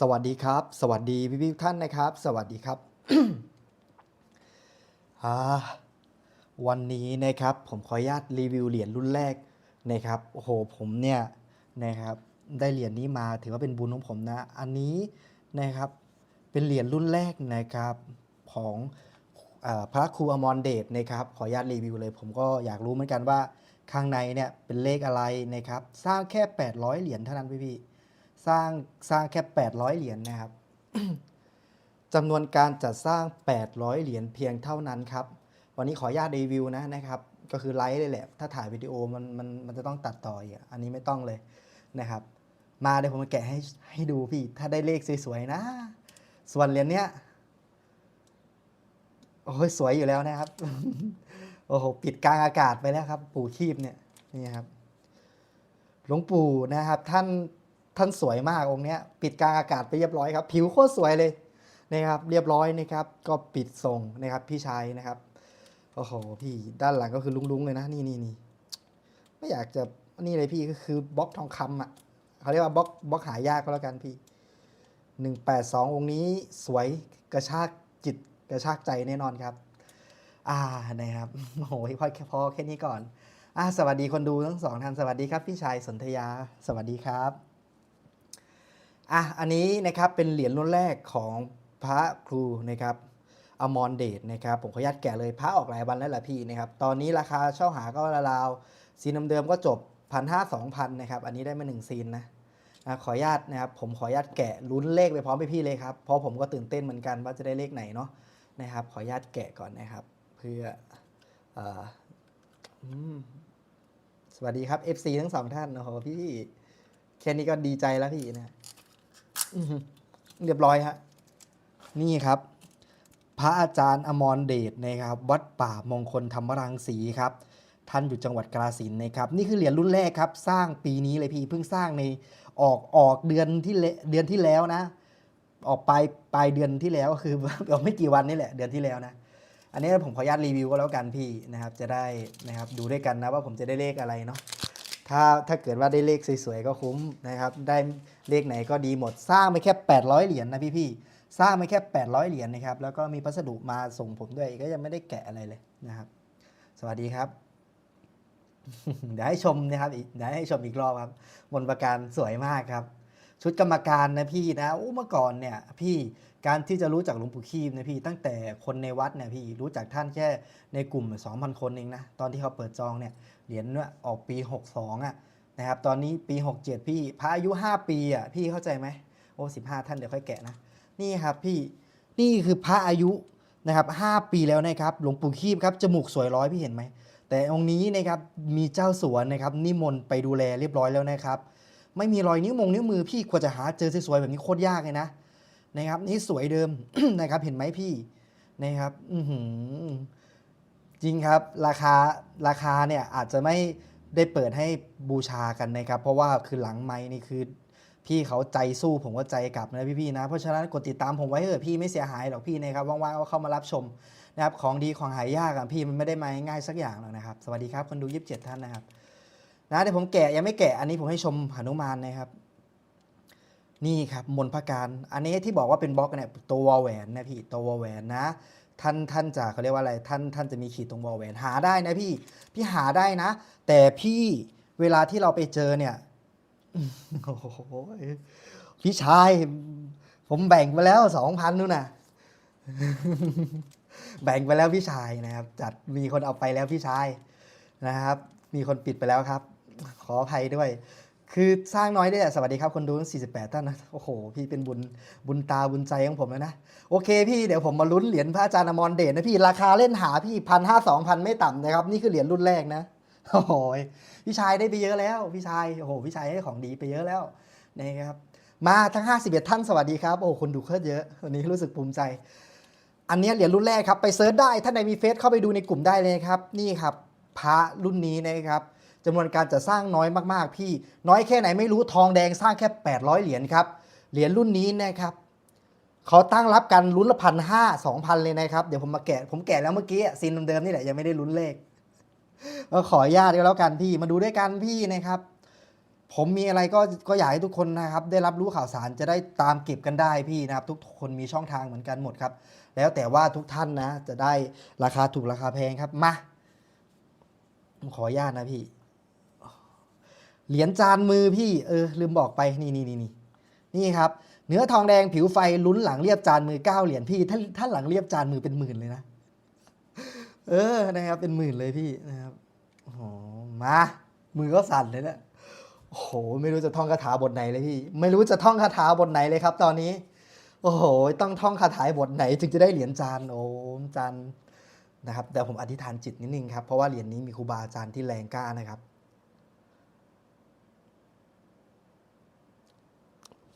สวัสดีครับ สวัสดีพี่พี่ๆท่านนะครับ สวัสดีครับ วันนี้นะครับผมขออนุญาตรีวิวเหรียญรุ่นแรกนะครับโอ้โหผมเนี่ยนะครับได้เหรียญนี้มาถือว่าเป็นบุญของผมนะ อันนี้นะครับเป็นเหรียญรุ่นแรกนะครับของอพระครูอมรเดชนะครับขออนุญาตรีวิวเลย ผมก็อยากรู้เหมือนกันว่าข้างในเนี่ยเป็นเลขอะไรนะครับสร้างแค่ 800 เหรียญเท่านั้นพี่พี่ๆ สร้างสร้างแค่ 800 เหรียญนะครับ จำนวนการจัดสร้าง 800 เหรียญเพียงเท่านั้นครับ วันนี้ขออนุญาตรีวิวนะนะครับ ก็คือไลฟ์เลยแหละ ถ้าถ่ายวิดีโอมันมันมันจะต้องตัดต่ออีกอะอันนี้ไม่ต้องเลยนะครับ มาเดี๋ยวผมมาแกะให้ให้ดูพี่ ถ้าได้เลขสวยๆนะ ส่วนเหรียญเนี้ยโอ้ยสวยอยู่แล้วนะครับ โอ้โหปิดกลางอากาศไปแล้วครับ ปู่คีบเนี่ยนี่ครับ หลวงปู่นะครับ ท่าน ท่านสวยมากองค์เนี้ยปิดกลางอากาศไปเรียบร้อยครับ ผิวโคตรสวยเลยนะครับ เรียบร้อยนะครับ ก็ปิดทรงนะครับ พี่ชายนะครับโอ้โหพี่ด้านหลังก็คือลุงๆเลยนะนี่นี่นี่ไม่อยากจะนี่เลยพี่ก็คือบล็อกทองคำอะเขาเรียกว่าบล็อกบล็อกหายากก็แล้วกันพี่หนึ่งแปดสององค์นี้สวยกระชากจิตกระชากใจแน่นอนครับ อ่านะครับโอ้โหพอพอแค่นี้ก่อนอ่าสวัสดีคนดูทั้งสองท่านสวัสดีครับ พี่ชายสนธยา สวัสดีครับ อะอันนี้นะครับเป็นเหรียญรุ่นแรกของพระครูนะครับอมรเดชนะครับผมขออนุญาตแกะเลยพระออกหลายวันแล้วล่ะพี่นะครับตอนนี้ราคาเช่าหาก็ราวๆซีนเดิมๆก็จบพันห้าสองพันนะครับอันนี้ได้มาหนึ่งซีนนะอะขออนุญาตนะครับผมขออนุญาตแกะลุ้นเลขไปพร้อมพี่เลยครับเพราะผมก็ตื่นเต้นเหมือนกันว่าจะได้เลขไหนเนาะนะครับขออนุญาตแกะก่อนนะครับ เพื่ออสวัสดีครับ FC ทั้งสองท่านโอ้โหพี่แค่นี้ก็ดีใจแล้วพี่นะ อื้อหือเรียบร้อยฮะนี่ครับ พระอาจารย์อมรเดชนะครับ วัดป่ามงคลธรรมรังสีครับ ท่านอยู่จังหวัดกาฬสินธุ์นะครับ นี่คือเหรียญรุ่นแรกครับ สร้างปีนี้เลยพี่เพิ่งสร้างในออกออกเดือนที่เลเดือนที่แล้วนะ ออกปลายปลายเดือนที่แล้วคือ ออกไม่กี่วันนี่แหละเดือนที่แล้วนะ อันนี้ผมขออนุญาตรีวิวก็แล้วกันพี่นะครับ จะได้นะครับดูด้วยกันนะว่าผมจะได้เลขอะไรเนาะ ถ้าถ้าเกิดว่าได้เลขสวยๆก็คุ้มนะครับ ได้เลขไหนก็ดีหมด สร้างไปแค่ 800 เหรียญนะพี่ๆ สร้างไปแค่ 800 เหรียญนะครับ แล้วก็มีพัสดุมาส่งผมด้วยก็ยังไม่ได้แกะอะไรเลยนะครับ สวัสดีครับ เดี๋ยวให้ชมนะครับเดี๋ยวให้ชมอีกรอบครับมนประการสวยมากครับ ชุดกรรมการนะพี่นะอู้เมื่อก่อนเนี่ยพี่การที่จะรู้จักหลวงปู่คีมนะพี่ตั้งแต่คนในวัดเนี่ยพี่รู้จักท่านแค่ในกลุ่ม 2,000 คนเองนะตอนที่เขาเปิดจองเนี่ย เหรียญเนี่ยออกปี 62อะนะครับตอนนี้ปี 67 พี่พระอายุ 5 ปีอะพี่เข้าใจไหมโอ้15ท่านเดี๋ยวค่อยแกะนะนี่ครับพี่นี่คือพระอายุนะครับ5ปีแล้วนะครับหลวงปู่คีมครับจมูกสวยร้อยพี่เห็นไหมแต่องค์นี้นะครับมีเจ้าสวนนะครับนิมนต์ไปดูแลเรียบร้อยแล้วนะครับ ไม่มีรอยนิ้วมงนิ้วมือพี่กว่าจะหาเจอสวยๆแบบนี้โคตรยากเลยนะนะครับนี่สวยเดิมนะครับเห็นไหมพี่นะครับ อือหือ จริงครับราคาราคาเนี่ยอาจจะไม่ได้เปิดให้บูชากันนะครับ เพราะว่าคือหลังไม้นี่คือ พี่เขาใจสู้ผมก็ใจกลับนะพี่ๆนะ เพราะฉะนั้นกดติดตามผมไว้เถอะพี่ไม่เสียหายหรอกพี่นะครับว่างๆก็เข้ามารับชมนะครับของดีของหายากอะพี่มันไม่ได้มาง่ายๆสักอย่างหรอกนะครับ สวัสดีครับคนดู 27 ท่านนะครับนะเดี๋ยวผมแกะยังไม่แกะอันนี้ผมให้ชมหนุมานนะครับ นี่ครับมนพระการอันนี้ที่บอกว่าเป็นบล็อกเนี่ยตัวแหวนนะพี่ตัวแหวนนะ ท่านท่านจะเขาเรียกว่าอะไรท่านท่านจะมีขีดตรงวอลแหวนหาได้นะพี่พี่หาได้นะ แต่พี่เวลาที่เราไปเจอเนี่ยโอ้โหพี่ชายผมแบ่งไปแล้วสองพันนู่นน่ะ แบ่งไปแล้วพี่ชายนะครับ จัดมีคนเอาไปแล้วพี่ชายนะครับ มีคนปิดไปแล้วครับ ขออภัยด้วย คือสร้างน้อยได้แต่สวัสดีครับคนดูทั้ง48 ท่านนะ โอ้โห พี่เป็นบุญบุญตาบุญใจของผมแล้วนะ โอเคพี่เดี๋ยวผมมาลุ้นเหรียญพระอาจารย์อมรเดชนะพี่ ราคาเล่นหาพี่พันห้าสองพันไม่ต่ำนะครับ นี่คือเหรียญรุ่นแรกนะ โอ้โหพี่ชายได้ไปเยอะแล้ว พี่ชาย โอ้โห พี่ชายให้ของดีไปเยอะแล้วนะครับ มาทั้ง 51 ท่านสวัสดีครับ โอ้คนดูเคลื่อนเยอะ วันนี้รู้สึกภูมิใจ อันนี้เหรียญรุ่นแรกครับ ไปเซิร์ชได้ท่านใดมีเฟซเข้าไปดูในกลุ่มได้เลยครับ นี่ครับ พระรุ่นนี้นะครับ จำนวนการจะสร้างน้อยมากๆ พี่ น้อยแค่ไหนไม่รู้ทองแดงสร้างแค่ 800 เหรียญครับ เหรียญรุ่นนี้นะครับเขาตั้งรับกันลุ้นละพันห้าสองพันเลยนะครับ เดี๋ยวผมมาแกะผมแกะแล้วเมื่อกี้ซีนเดิมๆนี่แหละยังไม่ได้ลุ้นเลขก็ขออนุญาตก็แล้วกันพี่มาดูด้วยกันพี่นะครับ ผมมีอะไรก็ก็อยากให้ทุกคนนะครับ ได้รับรู้ข่าวสารจะได้ตามเก็บกันได้พี่นะครับ ทุกคนมีช่องทางเหมือนกันหมดครับ แล้วแต่ว่าทุกท่านนะ จะได้ราคาถูกราคาแพงครับมาผมขออนุญาตนะพี่ เหรียญจานมือพี่เออลืมบอกไปนี่นี่นี่นี่นี่ครับ เนื้อทองแดงผิวไฟลุ้นหลังเรียบจานมือเก้าเหรียญพี่ ถ้าถ้าหลังเรียบจานมือเป็นหมื่นเลยนะ เออนะครับเป็นหมื่นเลยพี่นะครับโอ้โหมามือก็สั่นเลยนะโอ้โหไม่รู้จะท่องคาถาบทไหนเลยพี่ ไม่รู้จะท่องคาถาบทไหนเลยครับ ตอนนี้ โอ้โหต้องท่องคาถาบทไหนถึงจะได้เหรียญจานโอ้จานนะครับแต่ผมอธิษฐานจิตนิดนึงครับเพราะว่าเหรียญนี้มีครูบาอาจารย์ที่แรงกล้านะครับ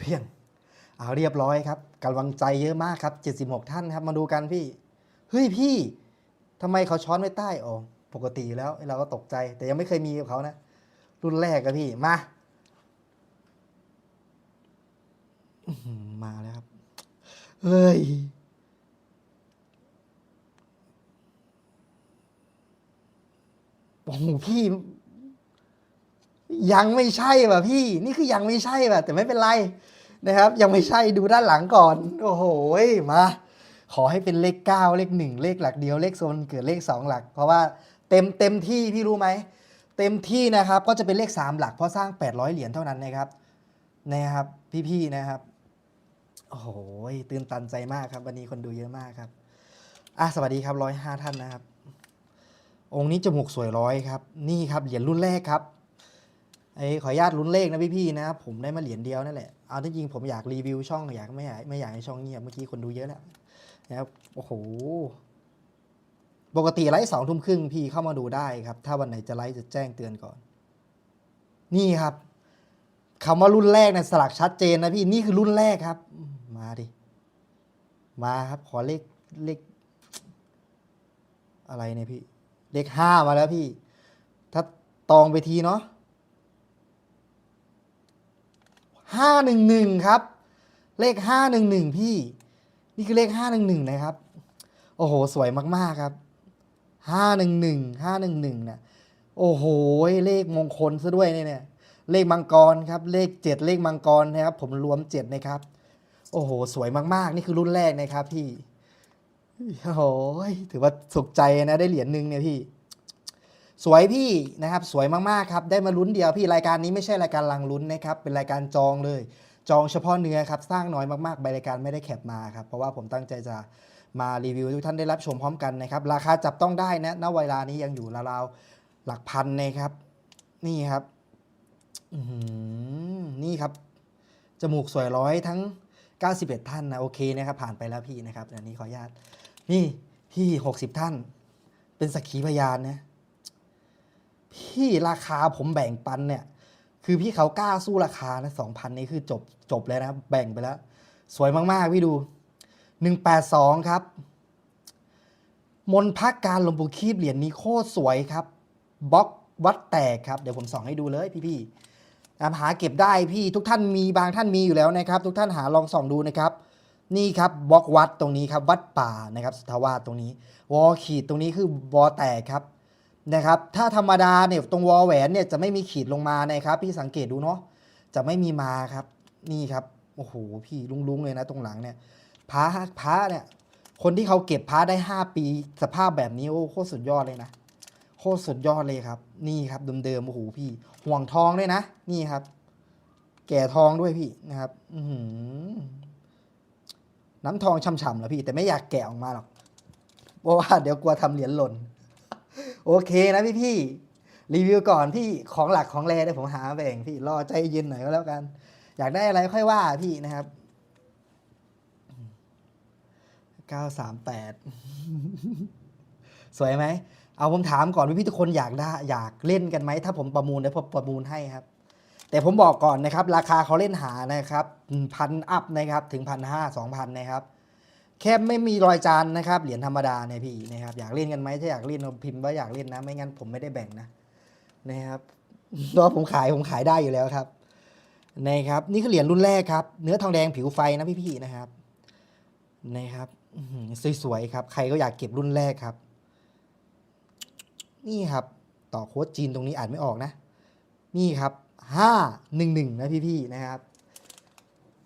เพียงเอาเรียบร้อยครับกำลังใจเยอะมากครับ 76 ท่านครับ มาดูกันพี่ เฮ้ยพี่ทำไมเขาช้อนไว้ใต้อ๋อปกติแล้วเราก็ตกใจ แต่ยังไม่เคยมีกับเขานะ รุ่นแรกอะพี่มามาแล้วครับ เฮ้ยโอ้โหพี่ ยังไม่ใช่ป่ะพี่ นี่คือยังไม่ใช่ป่ะแต่ไม่เป็นไรนะครับ ยังไม่ใช่ดูด้านหลังก่อน โอ้โหมา ขอให้เป็นเลขเก้าเลขหนึ่งเลขหลักเดียวเลขโซนเกิดเลขสองหลัก เพราะว่าเต็มเต็มที่พี่รู้ไหมเต็มที่นะครับก็จะเป็นเลขสามหลักเพราะสร้าง 800 เหรียญเท่านั้นนะครับนะครับ พี่ๆนะครับโอ้โหตื่นตันใจมากครับ วันนี้คนดูเยอะมากครับอะสวัสดีครับร้อยห้าท่านนะครับ องค์นี้จมูกสวยร้อยครับ นี่ครับเหรียญรุ่นแรกครับ ไอ้ขออนุญาตลุ้นเลขนะพี่ๆนะครับผมได้มาเหรียญเดียวนั่นแหละเอาที่จริงผมอยากรีวิวช่องอยากไม่อยากไม่อยากให้ช่องเงียบเมื่อกี้คนดูเยอะแล้วนะครับโอ้โหปกติไลฟ์สองทุ่มครึ่งพี่เข้ามาดูได้ครับ ถ้าวันไหนจะไลฟ์จะแจ้งเตือนก่อน นี่ครับคำว่ารุ่นแรกเนี่ยสลักชัดเจนนะพี่นี่คือรุ่นแรกครับ มาดิมาครับขอเลขเลขอะไรเนี่ยพี่ เลขห้ามาแล้วพี่ ถ้าตองไปทีเนาะ ห้าหนึ่งหนึ่งครับ เลขห้าหนึ่งหนึ่งพี่ นี่คือเลขห้าหนึ่งหนึ่งนะครับ โอ้โห สวยมากๆครับห้าหนึ่งหนึ่งห้าหนึ่งหนึ่งเนี่ยโอ้โห เลขมงคลซะด้วยเนี่ยเนี่ยเลขมังกรครับ เลขเจ็ดเลขมังกรนะครับ ผมรวมเจ็ดนะครับ โอ้โห สวยมากๆ นี่คือรุ่นแรกนะครับพี่ โอ้โห ถือว่าสุขใจนะ ได้เหรียญหนึ่งเนี่ยพี่ สวยพี่นะครับสวยมากๆครับได้มาลุ้นเดียวพี่รายการนี้ไม่ใช่รายการลังลุ้นนะครับเป็นรายการจองเลย จองเฉพาะเนื้อครับสร้างน้อยมากๆใบรายการไม่ได้แคปมาครับเพราะว่าผมตั้งใจจะมารีวิวทุกท่านได้รับชมพร้อมกันนะครับราคาจับต้องได้นะณเวลานี้ยังอยู่ราวๆหลักพันนะครับนี่ครับนี่ครับ จมูกสวยร้อยทั้ง 91 ท่านนะโอเคนะครับผ่านไปแล้วพี่นะครับอันนี้ขออนุญาตนี่พี่ 60 ท่าน เป็นสักขีพยานนะ พี่ราคาผมแบ่งปันเนี่ย คือพี่เขากล้าสู้ราคานะสองพันนี่คือจบจบเลยนะ แบ่งไปแล้ว สวยมาก ๆ พี่ดู 182 ครับ มนพักการลวงปู่คีบเหรียญนี้โคตรสวยครับบล็อกวัดแตกครับ เดี๋ยวผมส่องให้ดูเลยพี่ๆนะหาเก็บได้พี่ทุกท่านมีบางท่านมีอยู่แล้วนะครับ ทุกท่านหาลองส่องดูนะครับนี่ครับบล็อกวัดตรงนี้ครับวัดป่านะครับสุทธาวาสตรงนี้ วอขีดตรงนี้คือวอแตกครับ นะครับ ถ้าธรรมดาเนี่ยตรงวอแหวนเนี่ยจะไม่มีขีดลงมานะครับ พี่สังเกตดูเนาะจะไม่มีมาครับ นี่ครับโอ้โหพี่ลุงๆเลยนะตรงหลังเนี่ยพระพระเนี่ย คนที่เขาเก็บพระได้ 5 ปี สภาพแบบนี้โอ้โคตรสุดยอดเลยนะโคตรสุดยอดเลยครับ นี่ครับเดิมๆโอ้โหพี่ ห่วงทองด้วยนะ นี่ครับ แก่ทองด้วยพี่นะครับ อืน้ำทองช่ำๆเหรอพี่ แต่ไม่อยากแกะออกมาหรอกเพราะว่าเดี๋ยวกลัวทำเหรียญหล่น โอเคนะพี่พี่รีวิวก่อนพี่ของหลักของแรเดี๋ยวผมหาแบ่งพี่รอใจเย็นหน่อยก็แล้วกัน อยากได้อะไรค่อยว่าพี่นะครับ938สวยไหม เอาผมถามก่อนว่าพี่ทุกคนอยากได้อยากเล่นกันไหม ถ้าผมประมูลเดี๋ยวผมประมูลให้ครับ แต่ผมบอกก่อนนะครับ ราคาเขาเล่นหานะครับพันอัพนะครับ ถึงพันห้าสองพันนะครับ แค่ไม่มีรอยจานนะครับเหรียญธรรมดาเนี่ยพี่นะครับอยากเล่นกันไหมถ้าอยากเล่นพิมพ์ว่าอยากเล่นนะ ไม่งั้นผมไม่ได้แบ่งนะนะครับเพราะผมขายผมขายได้อยู่แล้วครับนะครับนี่คือเหรียญรุ่นแรกครับ เนื้อทองแดงผิวไฟนะพี่ๆนะครับนะครับสวยๆครับ ใครก็อยากเก็บรุ่นแรกครับ นี่ครับ ต่อโค้ดจีนตรงนี้อ่านไม่ออกนะ นี่ครับห้าหนึ่งหนึ่งนะพี่ๆนะครับ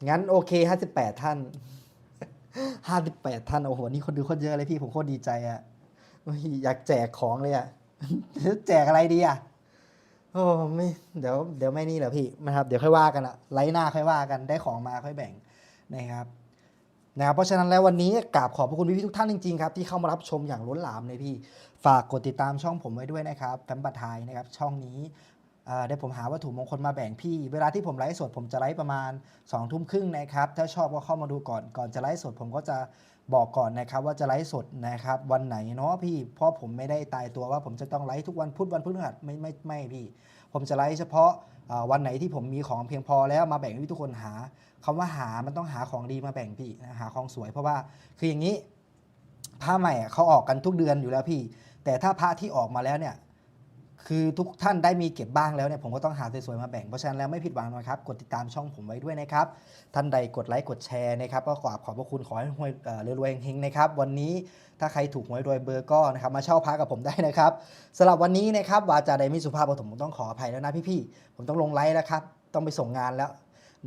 งั้นโอเคห้าสิบแปดท่าน ห้าสิบแปดท่านโอ้โหนี่คนดูโคนเยอะเลยพี่ผมโคตรดีใจอะอยอยากแจกของเลยอะแจกอะไรดีอะโอ้ไม่เดี๋ยวเดี๋ยวไม่นี่เหรอพี่นะครับเดี๋ยวค่อยว่ากันอะไลฟ์หน้าค่อยว่ากันได้ของมาค่อยแบ่งนะครับนะครับเพราะฉะนั้นแล้ววันนี้กราบขอบพระคุณพี่ทุกท่านจริงๆครับที่เข้ามารับชมอย่างล้นหลามเลยพี่ ฝากกดติดตามช่องผมไว้ด้วยนะครับแฟมบัตไทยนะครับช่องนี้ เดี๋ยวผมหาวัตถุมงคลมาแบ่งพี่ เวลาที่ผมไลฟ์สดผมจะไลฟ์ประมาณ2องทุ่มครึ่งนะครับ ถ้าชอบก็เข้ามาดูก่อน ก่อนจะไลฟ์สดผมก็จะบอกก่อนนะครับว่าจะไลฟ์สดนะครับ วันไหนเนาะพี่ เพราะผมไม่ได้ตายตัวว่าผมจะต้องไลฟ์ทุกวันพุธวันพฤหัสไม่ไม่ไม่พี่ ผมจะไลฟ์เฉพาะวันไหนที่ผมมีของเพียงพอแล้วมาแบ่งให้ทุกคนหาคำว่าหามันต้องหาของดีมาแบ่งพี่หาของสวยเพราะว่าคืออย่างนี้ผ้าใหม่เขาออกกันทุกเดือนอยู่แล้วพี่ แต่ถ้าพระที่ออกมาแล้วเนี่ย คือทุกท่านได้มีเก็บบ้างแล้วเนี่ยผมก็ต้องหาสวยๆมาแบ่ง เพราะฉะนั้นแล้วไม่ผิดหวังนะครับ กดติดตามช่องผมไว้ด้วยนะครับ ท่านใดกดไลค์กดแชร์นะครับก็ขอขอบพระคุณขอให้หวยเอ่อรวยๆเฮงๆนะครับ วันนี้ถ้าใครถูกหวยรวยเบอร์ก็นะครับมาเช่าพระกับผมได้นะครับสำหรับวันนี้นะครับวาจาใดไม่สุภาพผมต้องขออภัยแล้วนะพี่ๆผมต้องลงไลค์แล้วครับ ต้องไปส่งงานแล้ว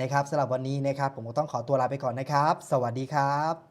นะครับสำหรับวันนี้นะครับ ผมก็ต้องขอตัวลาไปก่อนนะครับ สวัสดีครับ